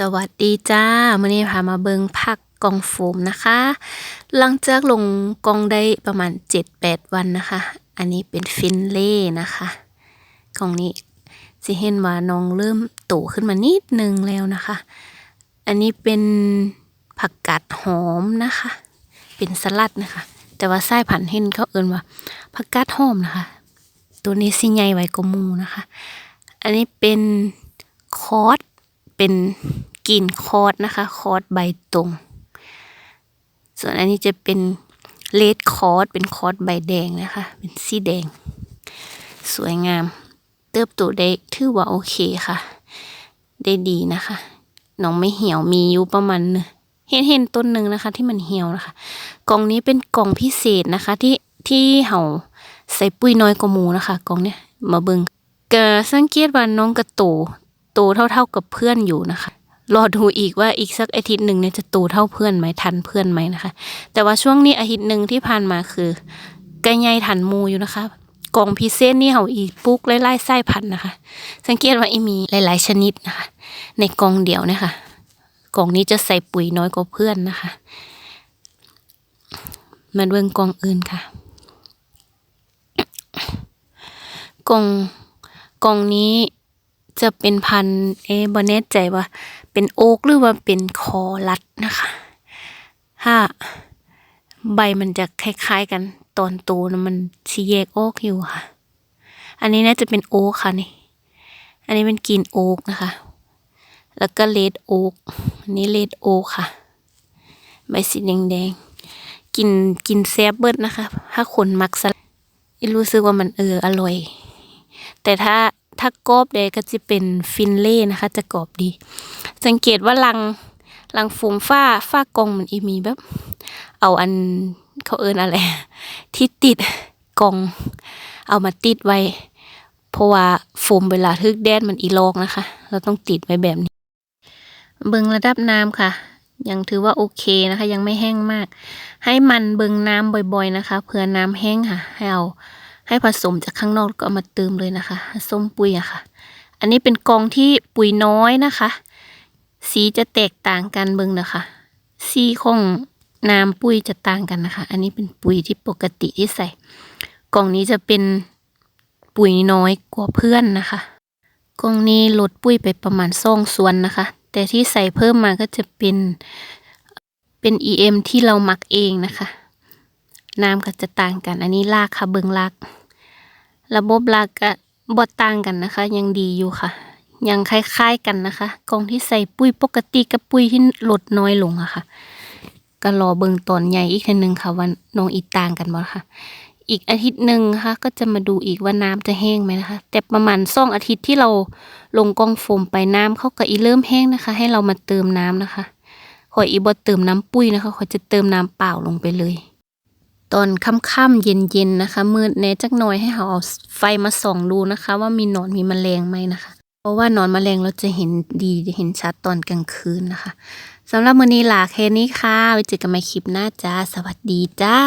สวัสดีจ้ามื่อนี้พามาเบิงผักกองโฟมนะคะ หลังจากลงกองได้ประมาณ 7-8 วันนะคะ อันนี้เป็นฟินเล่นะคะกองนี้สิเห็นว่าน้องเริ่มโตขึ้นมานิดนึงแล้วนะคะ อันนี้เป็นผักกาดหอมนะคะ เป็นสลัดนะคะ แต่ว่าไส้ผันธุ์เห็นเขาเอินว่าผักกาดหอมนะคะ ตัวนี้สิใหญ่ไว้กว่ามูนะคะ อันนี้เป็นคอส เป็นกลิ่นคอร์สนะคะคอร์สใบตรง ส่วนอันนี้จะเป็นเลดคอร์สเป็นคอร์สใบแดงนะคะ เป็นสีแดง สวยงาม เติบโตได้ถือว่าโอเคค่ะ ได้ดีนะคะน้องไม่เหี่ยวมีอยู่ประมาณเห็นเห็นต้นหนึ่งนะคะ ที่มันเหี่ยวนะคะ กล่องนี้เป็นกล่องพิเศษนะคะ ที่ที่เห่าใส่ปุ๋ยน้อยกว่าหมูนะคะ กล่องเนี้ยมาเบิงก็สังเกตว่าน้องกระโต โตเท่าๆกับเพื่อนอยู่นะคะ รอดูอีกว่าอีกสักอาทิตย์หนึ่งเนี่ยจะโตเท่าเพื่อนไหมทันเพื่อนไหมนะคะ แต่ว่าช่วงนี้อาทิตย์หนึ่งที่ผ่านมาคือใกล้ใหญ่ทันมูอยู่นะคะกล่องพิเศษนี่เห่าอีปุ๊กไล่ๆไส้พันนะคะ สังเกตว่าอีมีหลาย ๆ ชนิดนะคะ ในกล่องเดียวเนะคะกล่องนี้จะใส่ปุ๋ยน้อยกว่าเพื่อนนะคะมาเบิ่งกล่องอื่นค่ะกล่องกล่องนี้ จะเป็นพันเอ๊บ่แน่ใจว่า เป็นโอ๊กหรือว่าเป็นคอรัดนะคะถ้าใบมันจะคล้ายๆกันตอนโตนะมันสิแยกโออกอยู่ค่ะ อันนี้น่าจะเป็นโอ๊กค่ะนี่ อันนี้เป็นกรีนโอ๊กนะคะ แล้วก็เลดโอ๊กอันนี้เลดโอ๊กค่ะ ใบสีแดงๆ กินกินแซบเบิร์ดนะคะ ถ้าคนมักสลัดรู้สึกว่ามันเอออร่อย แต่ถ้า ถ้ากรอบแดก็จะเป็นฟินเล่นะคะ จะกรอบดี สังเกตว่าลังลังโฟมฝ้าฝ้ากองมันอีมีแบบ เอาอันเขาเอินอะไร ที่ติดกอง เอามาติดไว้ เพราะว่าโฟมเวลาทึกแดดมันอีลอกนะคะ เราต้องติดไว้แบบนี้ เบิงระดับน้ำค่ะ ยังถือว่าโอเคนะคะ ยังไม่แห้งมาก ให้มันเบิงน้ำบ่อยๆนะคะเผื่อน้ำแห้งค่ะ ให้เอา ให้ผสมจากข้างนอกแล้วก็เอามาเติมเลยนะคะ ส้มปุ๋ยอะค่ะ อันนี้เป็นกองที่ปุ๋ยน้อยนะคะ สีจะแตกต่างกันเบิงนะคะ สีของน้ำปุ๋ยจะต่างกันนะคะ อันนี้เป็นปุ๋ยที่ปกติที่ใส่ กล่องนี้จะเป็นปุ๋ยน้อยกว่าเพื่อนนะคะ กล่องนี้ลดปุ๋ยไปประมาณสองส่วนนะคะ แต่ที่ใส่เพิ่มมาก็จะเป็นเป็น EM ที่เราหมักเองนะคะ น้ำก็จะต่างกัน อันนี้ลากค่ะเบิงลาก ระบบลากก็บดต่างกันนะคะ ยังดีอยู่ค่ะ ยังคล้ายๆกันนะคะกองที่ใส่ปุ๋ยปกติกับปุ๋ยที่ลดน้อยลงอะค่ะ ก็รอเบิงตอนใหญ่อีกทีหนึ่งค่ะว่าน้องอีต่างกันบ่ค่ะ อีกอาทิตย์หนึ่งนะคะก็จะมาดูอีกว่าน้ำจะแห้งไหมนะคะ แต่ประมาณสองอาทิตย์ที่เราลงกองโฟมไปน้ำเขาก็อีเริ่มแห้งนะคะ ให้เรามาเติมน้ำนะคะขอยอีบอเติมน้ำปุ้ยนะคะขอยจะเติมน้ำเปล่าลงไปเลย ตอนค่ำๆเย็นๆนะคะ มืดแน่จักหน่อยให้เราเอาไฟมาส่องดูนะคะ ว่ามีหนอนมีแมลงไหมนะคะ เพราะว่าหนอนแมลงเราจะเห็นดีเห็นชัดตอนกลางคืนนะคะสำหรับมื้อนี้ลาแค่นี้ค่ะไว้เจอกันใหม่คลิปหน้าจ้า สวัสดีจ้า